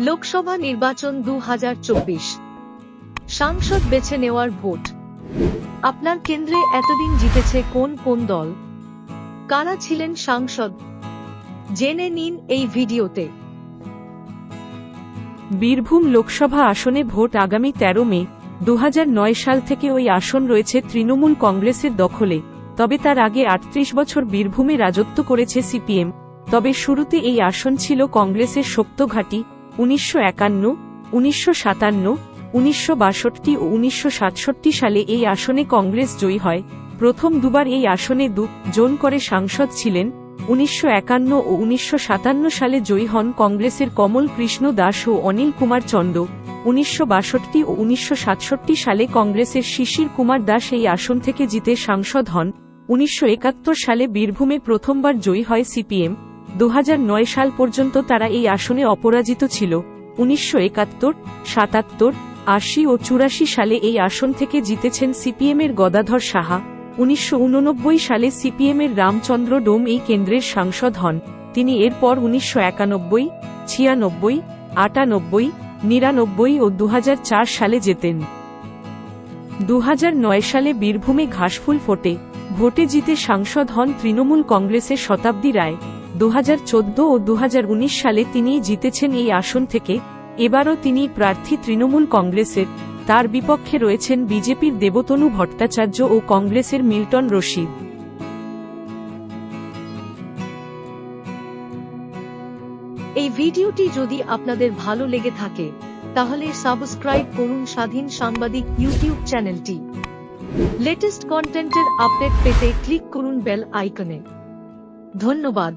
লোকসভা নির্বাচন দু সাংসদ বেছে নেওয়ার ভোট। আপনার কেন্দ্রে এতদিন জিতেছে কোন কোন দল? কারা ছিলেন সাংসদ? জেনে নিন এই ভিডিওতে। বীরভূম লোকসভা আসনে ভোট আগামী তেরো মে দু হাজার নয় সাল থেকে ওই আসন রয়েছে তৃণমূল কংগ্রেসের দখলে। তবে তার আগে আটত্রিশ বছর বীরভূমে রাজত্ব করেছে সিপিএম। তবে শুরুতে এই আসন ছিল কংগ্রেসের শক্তঘাটি উনিশশো একান্ন, উনিশশো সাতান্ন, উনিশশো বাষট্টি ও উনিশশো সাতষট্টি সালে এই আসনে কংগ্রেস জয়ী হয়। প্রথম দুবার এই আসনে দু জন করে সাংসদ ছিলেন। উনিশশো একান্ন ও উনিশশো সাতান্ন সালে জয়ী হন কংগ্রেসের কমল কৃষ্ণ দাস ও অনিল কুমার চন্দ। উনিশশো বাষট্টি ও উনিশশো সাতষট্টি সালে কংগ্রেসের শিশির কুমার দাস এই আসন থেকে জিতে সাংসদ হন। উনিশশো একাত্তর সালে বীরভূমে প্রথমবার জয়ী হয় সিপিএম। দু হাজার নয় সাল পর্যন্ত তারা এই আসনে অপরাজিত ছিল। উনিশশো একাত্তর, সাতাত্তর, আশি ও চুরাশি সালে এই আসন থেকে জিতেছেন সিপিএমের গদাধর সাহা। উনিশশো উননব্বই সালে সিপিএমের রামচন্দ্র ডোম এই কেন্দ্রের সাংসদ হন। তিনি এরপর উনিশশো একানব্বই, ছিয়ানব্বই, আটানব্বই, নিরানব্বই ও দু হাজার চার সালে জেতেন। দু হাজার নয় সালে বীরভূমে ঘাসফুল ফোটে। ভোটে জিতে সাংসদ হন তৃণমূল কংগ্রেসের শতাব্দী রায়। দু হাজার চোদ্দ ও দু হাজার উনিশ সালে তিনি জিতেছেন এই আসন থেকে, এবারও তিনি প্রার্থী তৃণমূল কংগ্রেসের। তার বিপক্ষে রয়েছেন বিজেপির দেবতনু ভট্টাচার্য ও কংগ্রেসের মিল্টন রশিদ। এই ভিডিওটি যদি আপনাদের ভালো লেগে থাকে, তাহলে সাবস্ক্রাইব করুন স্বাধীন সাংবাদিক ইউটিউব চ্যানেলটি। লেটেস্ট কন্টেন্টের আপডেট পেতে ক্লিক করুন বেল আইকনে। ধন্যবাদ।